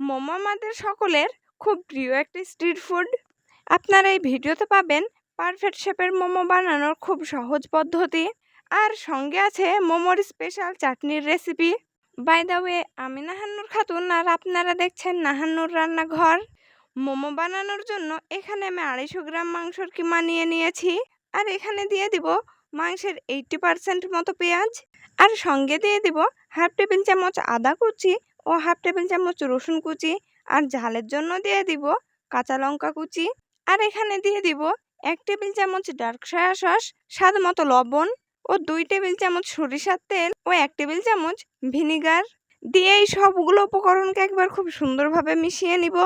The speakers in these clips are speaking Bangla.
মোমো আমাদের সকলের খুব প্রিয় একটি স্ট্রিট ফুড আপনারা এই ভিডিওতে পাবেন পারফেক্ট শেপের মোমো বানানোর খুব সহজ পদ্ধতি। আর সঙ্গে আছে মোমোর স্পেশাল চাটনির রেসিপি বাই দ্য ওয়ে আমি নাহান্নুর খাতুন আর আপনারা দেখছেন নাহান্নুর রান্নাঘর। মোমো বানানোর জন্য এখানে আমি আড়াইশো গ্রাম মাংসর কিমা নিয়ে নিয়েছি। আর এখানে দিয়ে দিব মাংসের এইটটি পারসেন্ট মতো পেঁয়াজ। আর সঙ্গে দিয়ে দিব হাফ টেবিল চামচ আদা কুচি ও হাফ টেবিল চামচ রসুন কুচি আর ঝালের জন্য দিয়ে দিব কাঁচা লঙ্কা কুচি। আর এখানে দিয়ে দিব এক টেবিল চামচ ডার্ক সয়া সস, স্বাদ মতো লবণ ও দুই টেবিল চামচ সরিষার তেল ও এক টেবিল চামচ ভিনিগার। দিয়ে এই সবগুলো উপকরণকে একবার খুব সুন্দরভাবে মিশিয়ে নিব।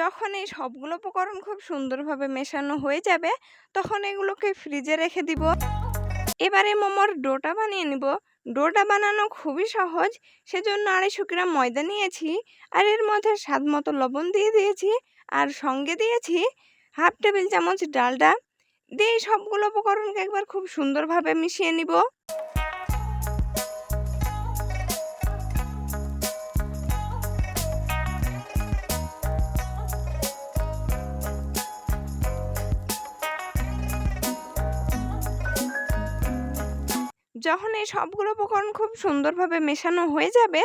যখন এই সবগুলো উপকরণ খুব সুন্দরভাবে মেশানো হয়ে যাবে, তখন এগুলোকে ফ্রিজে রেখে দিব। এবারে মোমোর ডোটা বানিয়ে নিব। ডোটা বানানো খুবই সহজ। সেজন্য আড়াইশো গ্রাম ময়দা নিয়েছি, আর এর মধ্যে স্বাদ মতো লবণ দিয়ে দিয়েছি, আর সঙ্গে দিয়েছি হাফ টেবিল চামচ ডালডা। দিয়ে সবগুলো উপকরণকে একবার খুব সুন্দরভাবে মিশিয়ে নিব। যখন এই সবগুলো উপকরণ খুব সুন্দরভাবে মেশানো হয়ে যাবে,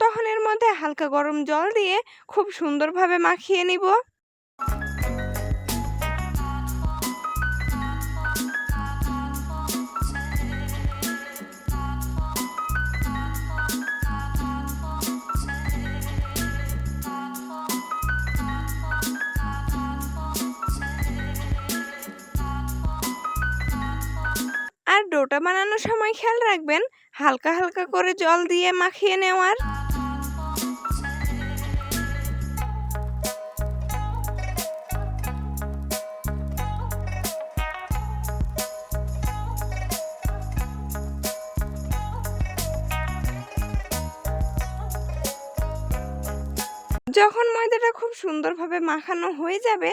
তখন এর মধ্যে হালকা গরম জল দিয়ে খুব সুন্দরভাবে মাখিয়ে নিব। সময় খেয়াল রাখবেন, হালকা হালকা করে জল দিয়ে মাখিয়ে নেওয়ার। যখন ময়দাটা খুব সুন্দরভাবে মাখানো হয়ে যাবে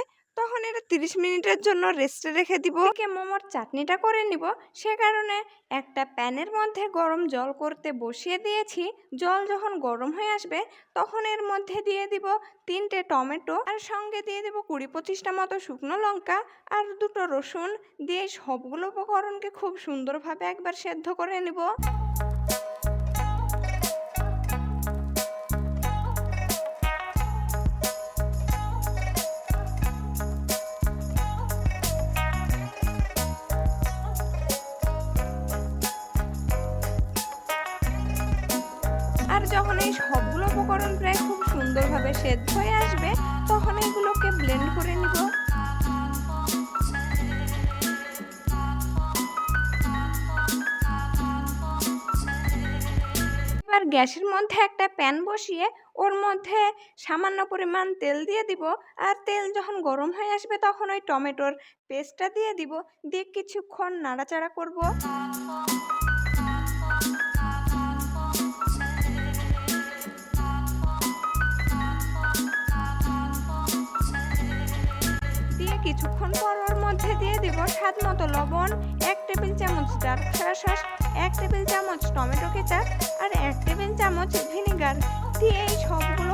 তখন এটা তিরিশ মিনিটের জন্য রেস্টে রেখে দিব। একে মোমোর চাটনিটা করে নিব। সে কারণে একটা প্যানের মধ্যে গরম জল করতে বসিয়ে দিয়েছি। জল যখন গরম হয়ে আসবে তখন এর মধ্যে দিয়ে দিব তিনটে টমেটো আর সঙ্গে দিয়ে দিব কুড়ি পঁচিশটা মতো শুকনো লঙ্কা আর দুটো রসুন। দিয়ে সবগুলো উপকরণকে খুব সুন্দরভাবে একবার সেদ্ধ করে নিব। আর যখন এই সবগুলো উপকরণ প্রায় খুব সুন্দরভাবে সেদ্ধ হয়ে আসবে, তখন এগুলোকে ব্লেন্ড করে নিব। এবার গ্যাসের মধ্যে একটা প্যান বসিয়ে ওর মধ্যে সামান্য পরিমাণ তেল দিয়ে দিব, আর তেল যখন গরম হয়ে আসবে তখন ওই টমেটোর পেস্টটা দিয়ে দিব, দিয়ে কিছুক্ষণ নাড়াচাড়া করব। কিছুক্ষণ পর ওর মধ্যে দিয়ে দিব স্বাদ মতো লবণ, এক টেবিল চামচ ডার্ক সয়া সস, এক টেবিল চামচ টমেটো কেচাপ আর এক টেবিল চামচ ভিনেগার। দিয়ে এই সবগুলো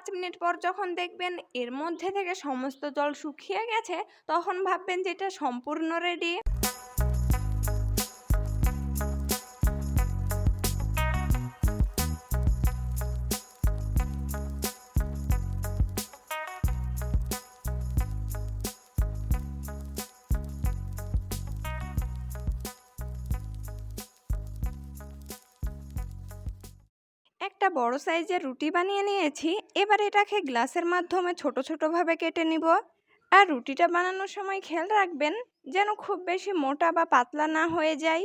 পাঁচ মিনিট পর যখন দেখবেন এর মধ্যে থেকে সমস্ত জল শুকিয়ে গেছে, তখন ভাববেন যে এটা সম্পূর্ণ রেডি একটা বড় সাইজের রুটি বানিয়ে নিয়েছি। এবার এটাকে গ্লাসের মাধ্যমে ছোট, ছোটোভাবে কেটে নিব। আর রুটিটা বানানোর সময় খেয়াল রাখবেন, যেন খুব বেশি মোটা বা পাতলা না হয়ে যায়।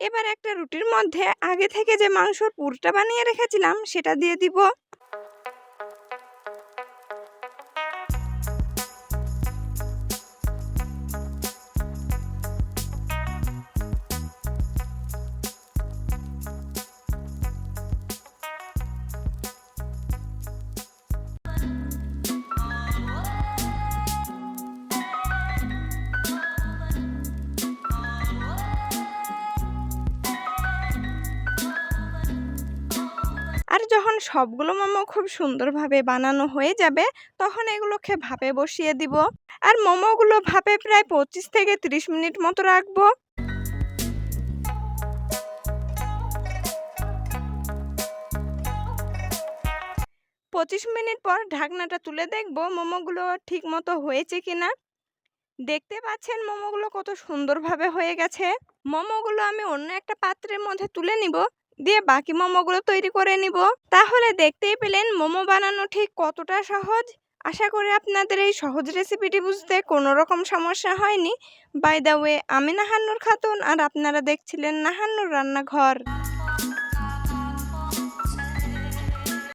এবার একটা রুটির মধ্যে আগে থেকে যে মাংসর পুরটা বানিয়ে রেখেছিলাম, সেটা দিয়ে দিব। আর যখন সবগুলো মোমো খুব সুন্দরভাবে বানানো হয়ে যাবে, তখন এগুলোকে ভাপে বসিয়ে দিব। আর মোমোগুলো ভাপে প্রায় পঁচিশ থেকে তিরিশ মিনিট মতো রাখব। পঁচিশ মিনিট পর ঢাকনাটা তুলে দেখব মোমোগুলো ঠিক মতো হয়েছে কিনা। দেখতে পাচ্ছেন মোমোগুলো কত সুন্দরভাবে হয়ে গেছে। মোমোগুলো আমি অন্য একটা পাত্রের মধ্যে তুলে নিব। দিয়ে বাকি মোমোগুলো তৈরি করে নিব। তাহলে দেখতেই পেলেন মোমো বানানো ঠিক কতটা সহজ। আশা করি আপনাদের এই সহজ রেসিপিটি বুঝতে কোনো রকম সমস্যা হয়নি। বাই দ্য ওয়ে আমি নাহান্নুর খাতুন আর আপনারা দেখছিলেন নাহান্নুর রান্নাঘর।